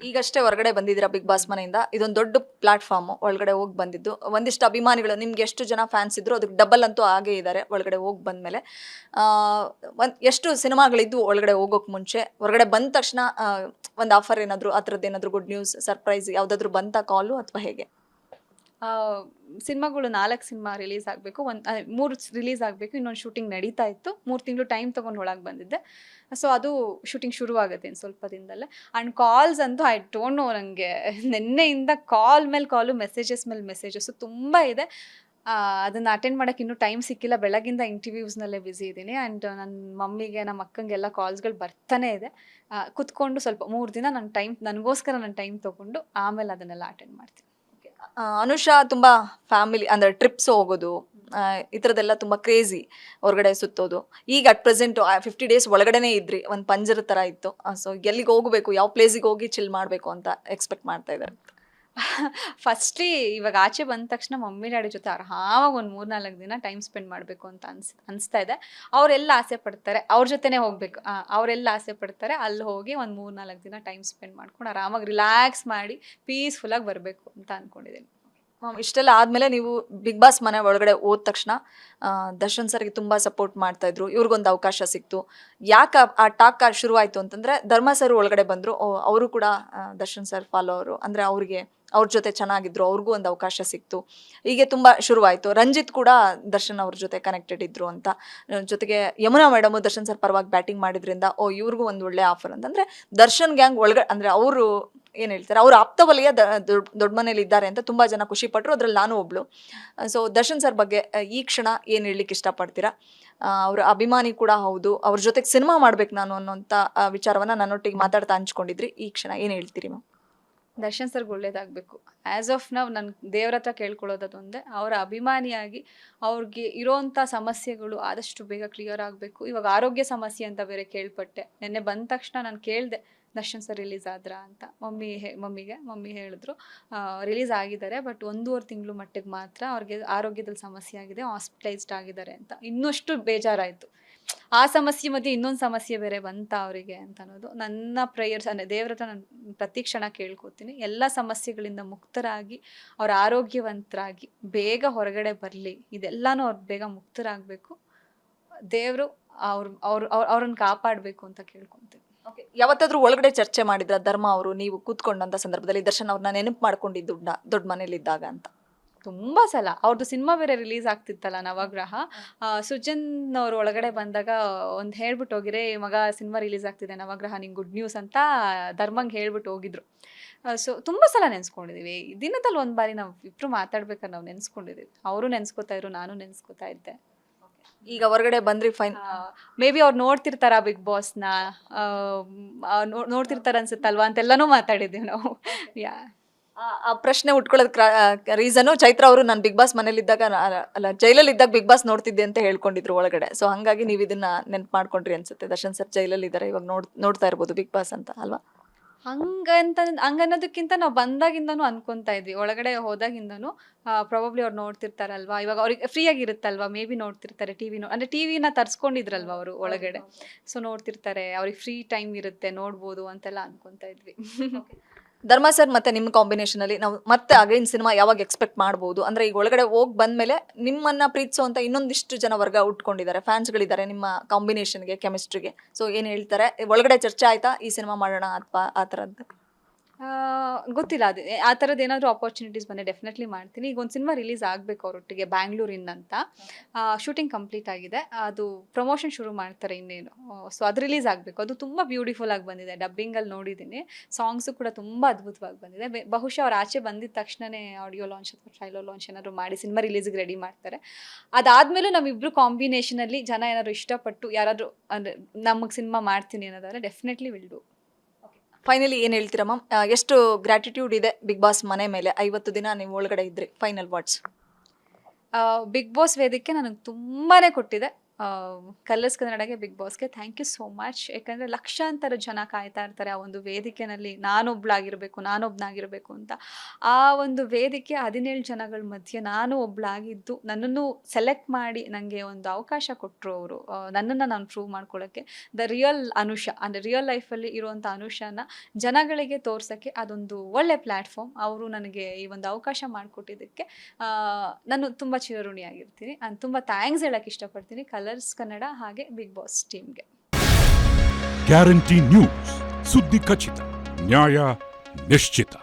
ಈಗಷ್ಟೇ ಹೊರಗಡೆ ಬಂದಿದ್ದೀರಾ ಬಿಗ್ ಬಾಸ್ ಮನೆಯಿಂದ? ಇದೊಂದು ದೊಡ್ಡ ಪ್ಲಾಟ್ಫಾರ್ಮ್ ಒಳಗಡೆ ಹೋಗಿ ಬಂದಿದ್ದು. ಒಂದಿಷ್ಟು ಅಭಿಮಾನಿಗಳು, ನಿಮ್ಗೆ ಎಷ್ಟು ಜನ ಫ್ಯಾನ್ಸ್ ಇದ್ರು ಅದಕ್ಕೆ ಡಬಲ್ ಅಂತೂ ಆಗೇ ಇದ್ದಾರೆ ಒಳಗಡೆ ಹೋಗಿ ಬಂದಮೇಲೆ. ಒಂದು, ಎಷ್ಟು ಸಿನಿಮಾಗಳಿದ್ದು ಒಳಗಡೆ ಹೋಗೋಕೆ ಮುಂಚೆ? ಹೊರಗಡೆ ಬಂದ ತಕ್ಷಣ ಒಂದು ಆಫರ್ ಏನಾದರೂ, ಆ ಥರದ್ದು ಏನಾದರೂ ಗುಡ್ ನ್ಯೂಸ್ ಸರ್ಪ್ರೈಸ್ ಯಾವುದಾದ್ರೂ ಬಂತ ಕಾಲು ಅಥವಾ ಹೇಗೆ? ಸಿನಿಮಾಗಳು ನಾಲ್ಕು ಸಿನಿಮಾ ರಿಲೀಸ್ ಆಗಬೇಕು. ಒಂದು ಮೂರು ರಿಲೀಸ್ ಆಗಬೇಕು. ಇನ್ನೊಂದು ಶೂಟಿಂಗ್ ನಡೀತಾ ಇತ್ತು. ಮೂರು ತಿಂಗಳು ಟೈಮ್ ತೊಗೊಂಡು ಒಳಗೆ ಬಂದಿದ್ದೆ. ಸೊ ಅದು ಶೂಟಿಂಗ್ ಶುರುವಾಗುತ್ತೆ ಸ್ವಲ್ಪ ದಿನದಲ್ಲೇ. ಆ್ಯಂಡ್ ಕಾಲ್ಸ್ ಅಂತೂ ಐ ಡೋಂಟ್ ನೋ ನನಗೆ ನಿನ್ನೆಯಿಂದ ಕಾಲ್ ಮೇಲೆ ಕಾಲು ಮೆಸೇಜಸ್ ಮೇಲೆ ಮೆಸೇಜಸ್ಸು ತುಂಬ ಇದೆ. ಅದನ್ನು ಅಟೆಂಡ್ ಮಾಡೋಕ್ಕೆ ಇನ್ನೂ ಟೈಮ್ ಸಿಕ್ಕಿಲ್ಲ. ಬೆಳಗಿಂದ ಇಂಟರ್ವ್ಯೂಸ್ನಲ್ಲೇ ಬ್ಯುಸಿ ಇದ್ದೀನಿ. ಆ್ಯಂಡ್ ನನ್ನ ಮಮ್ಮಿಗೆ ನಮ್ಮ ಅಕ್ಕಂಗೆಲ್ಲ ಕಾಲ್ಸ್ಗಳು ಬರ್ತಾನೆ ಇದೆ. ಕುತ್ಕೊಂಡು ಸ್ವಲ್ಪ ಮೂರು ದಿನ ನನ್ನ ಟೈಮ್ ನನಗೋಸ್ಕರ ನನ್ನ ಟೈಮ್ ತೊಗೊಂಡು ಆಮೇಲೆ ಅದನ್ನೆಲ್ಲ ಅಟೆಂಡ್ ಮಾಡ್ತೀನಿ. ಅನುಷಾ ತುಂಬಾ ಫ್ಯಾಮಿಲಿ ಅಂದರೆ ಟ್ರಿಪ್ಸ್ ಹೋಗೋದು ಈ ಥರದ್ದೆಲ್ಲ ತುಂಬ ಕ್ರೇಜಿ ಹೊರಗಡೆ ಸುತ್ತೋದು. ಈಗ ಅಟ್ ಪ್ರೆಸೆಂಟ್ ಫಿಫ್ಟಿ ಡೇಸ್ ಒಳಗಡೆನೇ ಇದ್ರಿ, ಒಂದು ಪಂಜರ ಥರ ಇತ್ತು. ಸೊ ಎಲ್ಲಿಗೆ ಹೋಗಬೇಕು, ಯಾವ ಪ್ಲೇಸಿಗೆ ಹೋಗಿ ಚಿಲ್ ಮಾಡಬೇಕು ಅಂತ ಎಕ್ಸ್ಪೆಕ್ಟ್ ಮಾಡ್ತಾ ಇದ್ದಾರೆ. ಫಸ್ಟ್ಲಿ ಇವಾಗ ಆಚೆ ಬಂದ ತಕ್ಷಣ ಮಮ್ಮಿ, ಡ್ಯಾಡಿ ಜೊತೆ ಆರಾಮಾಗಿ ಒಂದು ಮೂರ್ನಾಲ್ಕು ದಿನ ಟೈಮ್ ಸ್ಪೆಂಡ್ ಮಾಡಬೇಕು ಅಂತ ಅನ್ಸ್, ಅನಿಸ್ತಾ ಇದೆ. ಅವರೆಲ್ಲ ಆಸೆ ಪಡ್ತಾರೆ, ಅವ್ರ ಜೊತೆನೇ ಹೋಗ್ಬೇಕು. ಅವರೆಲ್ಲ ಆಸೆ ಪಡ್ತಾರೆ, ಅಲ್ಲಿ ಹೋಗಿ ಒಂದು ಮೂರ್ನಾಲ್ಕು ದಿನ ಟೈಮ್ ಸ್ಪೆಂಡ್ ಮಾಡ್ಕೊಂಡು ಆರಾಮಾಗಿ ರಿಲ್ಯಾಕ್ಸ್ ಮಾಡಿ ಪೀಸ್ಫುಲ್ಲಾಗಿ ಬರಬೇಕು ಅಂತ ಅಂದ್ಕೊಂಡಿದ್ದೀನಿ ಇಷ್ಟೆಲ್ಲ ಆದ್ಮೇಲೆ ನೀವು ಬಿಗ್ ಬಾಸ್ ಮನೆ ಒಳಗಡೆ ಹೋದ ತಕ್ಷಣ ದರ್ಶನ್ ಸರ್ಗೆ ತುಂಬಾ ಸಪೋರ್ಟ್ ಮಾಡ್ತಾ ಇದ್ರು, ಇವ್ರಿಗೊಂದು ಅವಕಾಶ ಸಿಕ್ತು. ಯಾಕೆ ಆ ಟಾಕ್ ಶುರುವಾಯಿತು ಅಂತಂದ್ರೆ ಧರ್ಮ ಸರ್ ಒಳಗಡೆ ಬಂದ್ರು ಅವರು ಕೂಡ ದರ್ಶನ್ ಸರ್ ಫಾಲೋವರು ಅಂದ್ರೆ ಅವ್ರಿಗೆ ಅವ್ರ ಜೊತೆ ಚೆನ್ನಾಗಿದ್ರು ಅವ್ರಿಗೂ ಒಂದು ಅವಕಾಶ ಸಿಕ್ತು. ಹೀಗೆ ತುಂಬ ಶುರುವಾಯಿತು. ರಂಜಿತ್ ಕೂಡ ದರ್ಶನ್ ಅವ್ರ ಜೊತೆ ಕನೆಕ್ಟೆಡ್ ಇದ್ರು ಅಂತ. ಜೊತೆಗೆ ಯಮುನಾ ಮೇಡಮ್ ದರ್ಶನ್ ಸರ್ ಪರವಾಗಿ ಬ್ಯಾಟಿಂಗ್ ಮಾಡಿದ್ರಿಂದ ಓ ಇವ್ರಿಗೂ ಒಂದು ಒಳ್ಳೆ ಆಫರ್ ಅಂತಂದ್ರೆ ದರ್ಶನ್ ಗ್ಯಾಂಗ್ ಒಳಗಡೆ ಅಂದ್ರೆ ಅವರು ಏನ್ ಹೇಳ್ತಾರೆ ಅವ್ರ ಆಪ್ತ ವಲಯ ದೊಡ್ಡ ಮನೇಲಿ ಇದ್ದಾರೆ ಅಂತ ತುಂಬಾ ಜನ ಖುಷಿ ಪಟ್ಟರು ಅದ್ರಲ್ಲಿ ನಾನು ಒಬ್ಳು. ಸೊ ದರ್ಶನ್ ಸರ್ ಬಗ್ಗೆ ಈ ಕ್ಷಣ ಏನ್ ಹೇಳಲಿಕ್ಕೆ ಇಷ್ಟಪಡ್ತೀರಾ? ಅವ್ರ ಅಭಿಮಾನಿ ಕೂಡ ಹೌದು. ಅವ್ರ ಜೊತೆಗೆ ಸಿನಿಮಾ ಮಾಡ್ಬೇಕು ನಾನು ಅನ್ನೋಂಥ ಆ, ವಿಚಾರವನ್ನ ನನ್ನೊಟ್ಟಿಗೆ ಮಾತಾಡ್ತಾ ಹಂಚ್ಕೊಂಡಿದ್ರಿ. ಈ ಕ್ಷಣ ಏನ್ ಹೇಳ್ತೀರಿ ಮ್ಯಾಮ್? ದರ್ಶನ್ ಸರ್ಗೆ ಒಳ್ಳೇದಾಗಬೇಕು. ಆ್ಯಸ್ ಆಫ್ ನಾವು ನನ್ನ ದೇವ್ರ ಹತ್ರ ಕೇಳ್ಕೊಳ್ಳೋದೊಂದೇ ಅವರ ಅಭಿಮಾನಿಯಾಗಿ ಅವ್ರಿಗೆ ಇರೋವಂಥ ಸಮಸ್ಯೆಗಳು ಆದಷ್ಟು ಬೇಗ ಕ್ಲಿಯರ್ ಆಗಬೇಕು. ಇವಾಗ ಆರೋಗ್ಯ ಸಮಸ್ಯೆ ಅಂತ ಬೇರೆ ಕೇಳ್ಪಟ್ಟೆ. ನಿನ್ನೆ ಬಂದ ತಕ್ಷಣ ನಾನು ಕೇಳಿದೆ, ದರ್ಶನ್ ಸರ್ ರಿಲೀಸ್ ಆದ್ರಾ? ಅಂತ. ಮಮ್ಮಿ ಹೇ, ಮಮ್ಮಿಗೆ, ಮಮ್ಮಿ ಹೇಳಿದ್ರು. ರಿಲೀಸ್ ಆಗಿದ್ದಾರೆ ಬಟ್ ಒಂದೂವರೆ ತಿಂಗಳು ಮಟ್ಟಿಗೆ ಮಾತ್ರ ಅವ್ರಿಗೆ ಆರೋಗ್ಯದಲ್ಲಿ ಸಮಸ್ಯೆ ಆಗಿದೆ ಹಾಸ್ಪಿಟಲೈಸ್ಡ್ ಆಗಿದ್ದಾರೆ ಅಂತ. ಇನ್ನಷ್ಟು ಬೇಜಾರಾಯಿತು. ಆ ಸಮಸ್ಯೆ ಮಧ್ಯೆ ಇನ್ನೊಂದು ಸಮಸ್ಯೆ ಬೇರೆ ಬಂತ ಅವರಿಗೆ ಅಂತ ಅನ್ನೋದು. ನನ್ನ ಪ್ರೇಯರ್ಸ್ ಅಂದರೆ ದೇವ್ರ ಹತ್ರ ನಾನು ಪ್ರತಿ ಕ್ಷಣ ಕೇಳ್ಕೊತೀನಿ. ಎಲ್ಲ ಸಮಸ್ಯೆಗಳಿಂದ ಮುಕ್ತರಾಗಿ, ಅವ್ರ ಆರೋಗ್ಯವಂತರಾಗಿ ಬೇಗ ಹೊರಗಡೆ ಬರಲಿ. ಇದೆಲ್ಲನೂ ಅವ್ರು ಬೇಗ ಮುಕ್ತರಾಗಬೇಕು. ದೇವರು ಅವ್ರ ಅವ್ರ ಅವ್ರನ್ನ ಕಾಪಾಡಬೇಕು ಅಂತ ಕೇಳ್ಕೊತೀನಿ. ಯಾವತ್ತಾದ್ರೂ ಒಳಗಡೆ ಚರ್ಚೆ ಮಾಡಿದ್ರ ಧರ್ಮ ಅವರು ನೀವು ಕೂತ್ಕೊಂಡಂತ ಸಂದರ್ಭದಲ್ಲಿ ದರ್ಶನ್ ಅವ್ರನ್ನ ನೆನಪು ಮಾಡ್ಕೊಂಡಿದ್ದು ದೊಡ್ಡ ಮನೇಲಿ ಇದ್ದಾಗ ಅಂತ. ತುಂಬ ಸಲ ಅವ್ರದ್ದು ಸಿನಿಮಾ ಬೇರೆ ರಿಲೀಸ್ ಆಗ್ತಿತ್ತಲ್ಲ ನವಗ್ರಹ. ಸುಜನ್ ಅವರು ಒಳಗಡೆ ಬಂದಾಗ ಒಂದು ಹೇಳ್ಬಿಟ್ಟು ಹೋಗಿರೇ ಮಗ ಸಿನಿಮಾ ರಿಲೀಸ್ ಆಗ್ತಿದೆ ನವಗ್ರಹ ನಿಂಗೆ ಗುಡ್ ನ್ಯೂಸ್ ಅಂತ ಧರ್ಮಂಗೆ ಹೇಳ್ಬಿಟ್ಟು ಹೋಗಿದ್ರು. ಸೊ ತುಂಬ ಸಲ ನೆನೆಸ್ಕೊಂಡಿದ್ದೀವಿ ದಿನದಲ್ಲಿ ಒಂದು ಬಾರಿ ನಾವು ಇಬ್ಬರು ಮಾತಾಡ್ಬೇಕಾದ್ರೆ ನಾವು ನೆನೆಸ್ಕೊಂಡಿದ್ದೀವಿ ಅವರು ನೆನೆಸ್ಕೊತಾ ಇದ್ರು ನಾನು ನೆನೆಸ್ಕೊತಾ ಇದ್ದೆ. ಈಗ ಹೊರಗಡೆ ಬಂದ್ರಿ ಫೈನ್. ಮೇ ಬಿ ಅವ್ರು ನೋಡ್ತಿರ್ತಾರ ಬಿಗ್ ಬಾಸ್ನ? ನೋಡ್ತಿರ್ತಾರ ಅನ್ಸುತ್ತಲ್ವಾ? ಅಂತೆಲ್ಲನೂ ಮಾತಾಡಿದ್ದೀವಿ ನಾವು. ಯಾ. ಆ ಪ್ರಶ್ನೆ ಉಟ್ಕೊಳ್ಳೋದ್ ರೀಸನು ಚೈತ್ರ ಅವರು ನಾನು ಬಿಗ್ ಬಾಸ್ ಮನೇಲಿದ್ದಾಗ ಅಲ್ಲ ಜೈಲಲ್ಲಿ ಇದ್ದಾಗ ಬಿಗ್ ಬಾಸ್ ನೋಡ್ತಿದ್ದೆ ಅಂತ ಹೇಳ್ಕೊಂಡಿದ್ರು ಒಳಗಡೆ. ಸೊ ಹಂಗಾಗಿ ನೀವು ಇದನ್ನ ನೆನ್ಪು ಮಾಡ್ಕೊಂಡ್ರಿ ಅನ್ಸುತ್ತೆ. ದರ್ಶನ್ ಸರ್ ಜೈಲಲ್ಲಿ ಇದ್ದಾರೆ ಇವಾಗ ನೋಡ್ ನೋಡ್ತಾ ಇರ್ಬೋದು ಬಿಗ್ ಬಾಸ್ ಅಂತ ಅಲ್ವಾ? ಹಂಗಂತ ಹಂಗನ್ನೋದಕ್ಕಿಂತ ನಾವು ಬಂದಾಗಿಂದನೂ ಅನ್ಕೊಂತಾ ಇದ್ವಿ. ಒಳಗಡೆ ಹೋದಾಗಿಂದನೂ ಪ್ರಾಬಬ್ಲಿ ಅವ್ರು ನೋಡ್ತಿರ್ತಾರಲ್ವಾ? ಇವಾಗ ಅವ್ರಿಗೆ ಫ್ರೀ ಆಗಿರುತ್ತಲ್ವಾ? ಮೇ ಬಿ ನೋಡ್ತಿರ್ತಾರೆ ಟಿ ವಿನೂ ಅಂದರೆ ಟಿ ವಿನ ತರ್ಸ್ಕೊಂಡಿದ್ರಲ್ವಾ ಅವರು ಒಳಗಡೆ? ಸೊ ನೋಡ್ತಿರ್ತಾರೆ. ಅವ್ರಿಗೆ ಫ್ರೀ ಟೈಮ್ ಇರುತ್ತೆ ನೋಡ್ಬೋದು ಅಂತೆಲ್ಲ ಅನ್ಕೊಂತಾ ಇದ್ವಿ. ಧರ್ಮ ಸರ್ ಮತ್ತೆ ನಿಮ್ಮ ಕಾಂಬಿನೇಷನ್ ಅಲ್ಲಿ ನಾವು ಮತ್ತೆ ಅಗೈನ್ ಸಿನಿಮಾ ಯಾವಾಗ ಎಕ್ಸ್ಪೆಕ್ಟ್ ಮಾಡಬಹುದು ಅಂದ್ರೆ ಈಗ ಒಳಗಡೆ ಹೋಗಿ ಬಂದ್ಮೇಲೆ ನಿಮ್ಮನ್ನ ಪ್ರೀತಿಸುವಂತ ಇನ್ನೊಂದಿಷ್ಟು ಜನ ವರ್ಗ ಉಟ್ಕೊಂಡಿದ್ದಾರೆ. ಫ್ಯಾನ್ಸ್ ಗಳಿದ್ದಾರೆ ನಿಮ್ಮ ಕಾಂಬಿನೇಷನ್ಗೆ ಕೆಮಿಸ್ಟ್ರಿಗೆ ಸೊ ಏನ್ ಹೇಳ್ತಾರೆ? ಒಳಗಡೆ ಚರ್ಚೆ ಆಯ್ತಾ? ಈ ಸಿನಿಮಾ ಮಾಡೋಣ ಅಥವಾ ಆ ಆ, ಗೊತ್ತಿಲ್ಲ, ಅದು, ಆ ಥರದ್ದು ಏನಾದರೂ ಆಪರ್ಚುನಿಟೀಸ್ ಬಂದರೆ ಡೆಫಿನೆಟ್ಲಿ ಮಾಡ್ತೀನಿ. ಈಗ ಒಂದು ಸಿನಿಮಾ ರಿಲೀಸ್ ಆಗಬೇಕು ಅವರೊಟ್ಟಿಗೆ ಬ್ಯಾಂಗ್ಳೂರಿಂದ ಅಂತ. ಶೂಟಿಂಗ್ ಕಂಪ್ಲೀಟ್ ಆಗಿದೆ. ಅದು ಪ್ರಮೋಷನ್ ಶುರು ಮಾಡ್ತಾರೆ ಇನ್ನೇನು. ಸೊ ಅದು ರಿಲೀಸ್ ಆಗಬೇಕು. ಅದು ತುಂಬ ಬ್ಯೂಟಿಫುಲ್ ಆಗಿ ಬಂದಿದೆ. ಡಬ್ಬಿಂಗಲ್ಲಿ ನೋಡಿದ್ದೀನಿ. ಸಾಂಗ್ಸು ಕೂಡ ತುಂಬ ಅದ್ಭುತವಾಗಿ ಬಂದಿದೆ. ಬಹುಶಃ ಅವ್ರು ಆಚೆ ಬಂದಿದ ತಕ್ಷಣವೇ ಆಡಿಯೋ ಲಾಂಚ್ ಅಥವಾ ಟ್ರೈಲೋ ಲಾಂಚ್ ಏನಾದರೂ ಮಾಡಿ ಸಿನಿಮಾ ರಿಲೀಸ್ಗೆ ರೆಡಿ ಮಾಡ್ತಾರೆ. ಅದಾದಮೇಲೂ ನಮ್ಮಿಬ್ರು ಕಾಂಬಿನೇಷನಲ್ಲಿ ಜನ ಏನಾದರೂ ಇಷ್ಟಪಟ್ಟು ಯಾರಾದರೂ ಅಂದರೆ ನಮಗೆ ಸಿನಿಮಾ ಮಾಡ್ತೀನಿ ಅನ್ನೋದಾದರೆ ಡೆಫಿನೆಟ್ಲಿ ವಿಲ್ ಡೂ ಫೈನಲಿ ಏನು ಹೇಳ್ತೀರಾ ಮ್ಯಾಮ್ ಎಷ್ಟು ಗ್ರಾಟಿಟ್ಯೂಡ್ ಇದೆ ಬಿಗ್ ಬಾಸ್ ಮನೆ ಮೇಲೆ? ಐವತ್ತು ದಿನ ನೀವು ಒಳಗಡೆ ಇದ್ರಿ ಫೈನಲ್ ವರ್ಡ್ಸ್ ಬಿಗ್ ಬಾಸ್ ವೇದಿಕೆ ನನಗೆ ತುಂಬಾ ಕೊಟ್ಟಿದೆ. ಕಲರ್ಸ್ ಕನ್ನಡಗೆ ಬಿಗ್ ಬಾಸ್ಗೆ ಥ್ಯಾಂಕ್ ಯು ಸೋ ಮಚ್ ಯಾಕಂದರೆ ಲಕ್ಷಾಂತರ ಜನ ಕಾಯ್ತಾ ಇರ್ತಾರೆ ಆ ಒಂದು ವೇದಿಕೆನಲ್ಲಿ ನಾನೊಬ್ಳಾಗಿರಬೇಕು, ನಾನೊಬ್ನಾಗಿರಬೇಕು ಅಂತ. ಆ ಒಂದು ವೇದಿಕೆ ಹದಿನೇಳು ಜನಗಳ ಮಧ್ಯೆ ನಾನು ಒಬ್ಳಾಗಿದ್ದು ನನ್ನನ್ನು ಸೆಲೆಕ್ಟ್ ಮಾಡಿ ನನಗೆ ಒಂದು ಅವಕಾಶ ಕೊಟ್ಟರು ಅವರು. ನನ್ನನ್ನು ನಾನು ಪ್ರೂವ್ ಮಾಡ್ಕೊಳ್ಳೋಕ್ಕೆ ದ ರಿಯಲ್ ಅನುಷ, ಅಂದರೆ ರಿಯಲ್ ಲೈಫಲ್ಲಿ ಇರುವಂಥ ಅನುಷನ ಜನಗಳಿಗೆ ತೋರ್ಸೋಕ್ಕೆ ಅದೊಂದು ಒಳ್ಳೆ ಪ್ಲ್ಯಾಟ್ಫಾರ್ಮ್ ಅವರು ನನಗೆ ಈ ಒಂದು ಅವಕಾಶ ಮಾಡಿಕೊಟ್ಟಿದ್ದಕ್ಕೆ ನಾನು ತುಂಬ ಚಿರಋಣಿಯಾಗಿರ್ತೀನಿ. ನಾನು ತುಂಬ ಥ್ಯಾಂಕ್ಸ್ ಹೇಳೋಕ್ಕೆ ಇಷ್ಟಪಡ್ತೀನಿ. ಕಲರ್ಸ್ ಕನ್ನಡ ಹಾಗೆ ಬಿಗ್ ಬಾಸ್ ಟೀಮ್ಗೆ. ಗ್ಯಾರಂಟಿ ನ್ಯೂಸ್ ಸುದ್ದಿ ಖಚಿತ ನ್ಯಾಯ ನಿಶ್ಚಿತ.